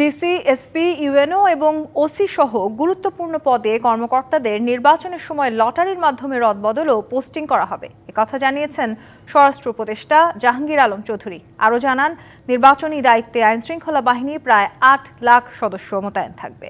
DC, SP, UNO এবং OC সহ গুরুত্বপূর্ণ পদে কর্মকর্তাদের নির্বাচনের সময় লটারির মাধ্যমে রদবদল ও পোস্টিং করা হবে। কথা জানিয়েছেন স্বরাষ্ট্র উপদেষ্টা জাহাঙ্গীর আলম চৌধুরী। আরও জানান, নির্বাচনী দায়িত্বে আইনশৃঙ্খলা বাহিনী প্রায় আট লাখ সদস্য মোতায়েন থাকবে।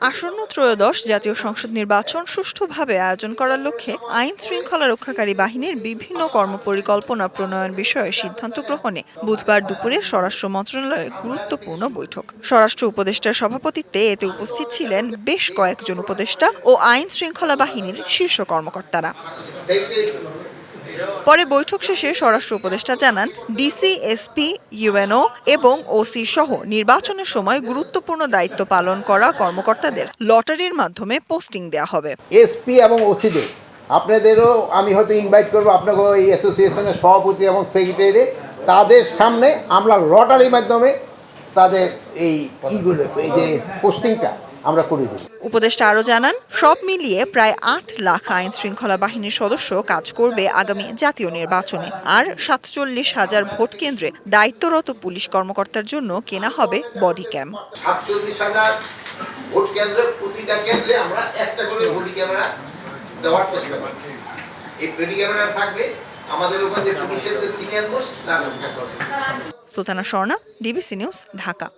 আসন্ন ত্রয়োদশ জাতীয় সংসদ নির্বাচন সুষ্ঠুভাবে আয়োজন করার লক্ষ্যে আইন শৃঙ্খলা রক্ষাকারী বাহিনীর বিভিন্ন কর্মপরিকল্পনা প্রণয়ন বিষয়ে সিদ্ধান্ত গ্রহণে বুধবার দুপুরে স্বরাষ্ট্র মন্ত্রণালয়ের গুরুত্বপূর্ণ বৈঠক। স্বরাষ্ট্র উপদেষ্টার সভাপতিত্বে এতে উপস্থিত ছিলেন বেশ কয়েকজন উপদেষ্টা ও আইন শৃঙ্খলা বাহিনীর শীর্ষ কর্মকর্তারা। পরে বৈঠক শেষে স্বরাষ্ট্র উপদেষ্টা জানান, ডিসি, এসপি, ইউএনও এবং ওসি সহ নির্বাচনের সময় গুরুত্বপূর্ণ দায়িত্ব পালন করা কর্মকর্তাদের লটারির মাধ্যমে পোস্টিং দেওয়া হবে। এসপি এবং ওসিদের, আপনাদেরও আমি হয়তো ইনভাইট করব, আপনাকে এই অ্যাসোসিয়েশনের সভাপতি এবং সেক্রেটারি তাদের সামনে আমরা লটারির মাধ্যমে তাদের এই ইগুলো, এই যে পোস্টিংটা আমরা করে দেবো উপদেষ্টা আরও জানান সব মিলিয়ে প্রায় আট লাখ আইন শৃঙ্খলা বাহিনীর সদস্য কাজ করবে আগামী জাতীয় নির্বাচনে। আর সাতচল্লিশ হাজার ভোট কেন্দ্রে দায়িত্বরত পুলিশ কর্মকর্তার জন্য কেনা হবে বডি ক্যাম সাতচল্লিশ হাজার ভোট কেন্দ্রে প্রতিটা কেন্দ্রে আমরা একটা করে বডি ক্যামেরা দেওয়ার চেষ্টা করব। এই বডি ক্যামেরা থাকবে আমাদের উপর যে পুলিশের যে সিনিয়র মোস্ট তার সুলতানা স্বর্ণা ডিবিসি নিউজ ঢাকা।